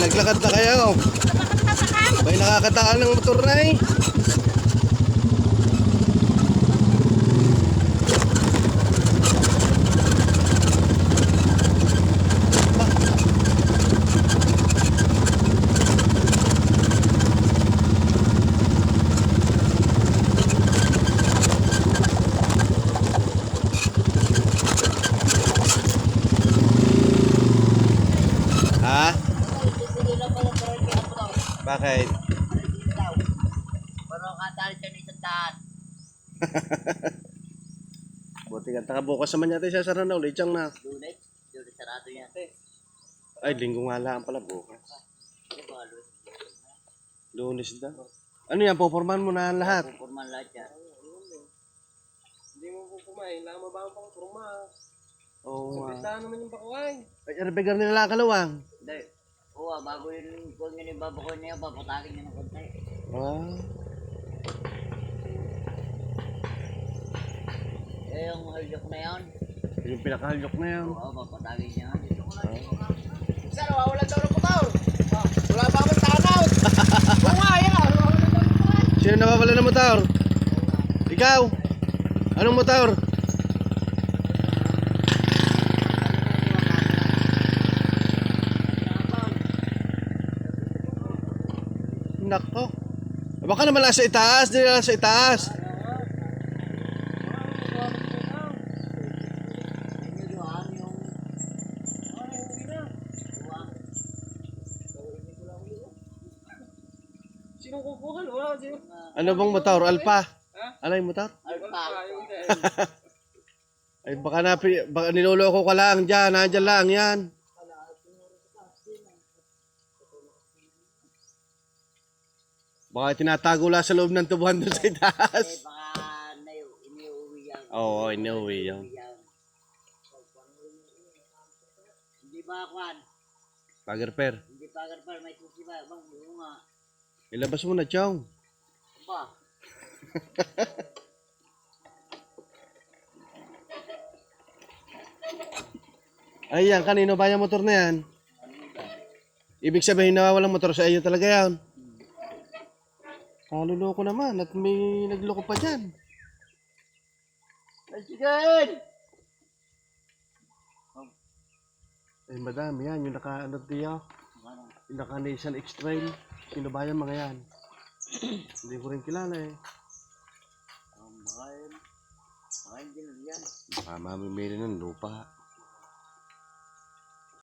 naglakad na kayo. May nakakataan ng motor na eh. Bakit? Parang katali siya ng daan. Buti ka bukas naman yata siya sarana ulit siyang na. Lunes, lunes sarado yan. Ay, linggo nga lang pala bukas. Ba, lunes? Na. Ano yan, pupormahan mo na lahat. Pupurman lahat yan. Hindi mo po kumain, lang mababa pang kurma. Oo nga. Saan naman yung bakuhay? Ay, arbegar nila kalawang. Ah, bago yun, kung yun yung babakoy niya, papatakin niya ng konti. Ah. Eh, yung halyok na yan, Yung pinakahalyok na yan. oo, papatakin niya. Sir, wawala daw ng motor. Wala pa akong tanaw. Yan. Sino nawawala ng motor? Ikaw? Anong motor? Nako. Baka naman itaas, na nasa itaas. Sinong kukuha? Wala, sino? Ano bang motor? Alpa? Ha? Ano yung motor? alpa. Ay baka na baka niloloko ka lang diyan, nandiyan lang 'yan. Baka tinatago lang sa loob ng tubuhan doon sa Eh, itaas. baka na iniuwi yan. Oo, oh, inuwi yan. Yan. Hindi ba, Kwan? Pagerper. Hindi pa garpal, may susi ba? Bang, oo nga. Ilabas mo na, Chong. Ba? Ay, yan. Kanino ba yung motor na yan? Ibig sabihin na walang motor sa iyo talaga yan. Kaluloko naman at may nagloko pa dyan. Ay, chicken! Ay, madami yan. Yung naka, ano diyo? Yung naka Nation X-Trail. Sino ba yung mga yan? Hindi ko rin kilala eh. Baka hindi na yan. Baka mamimili ng lupa.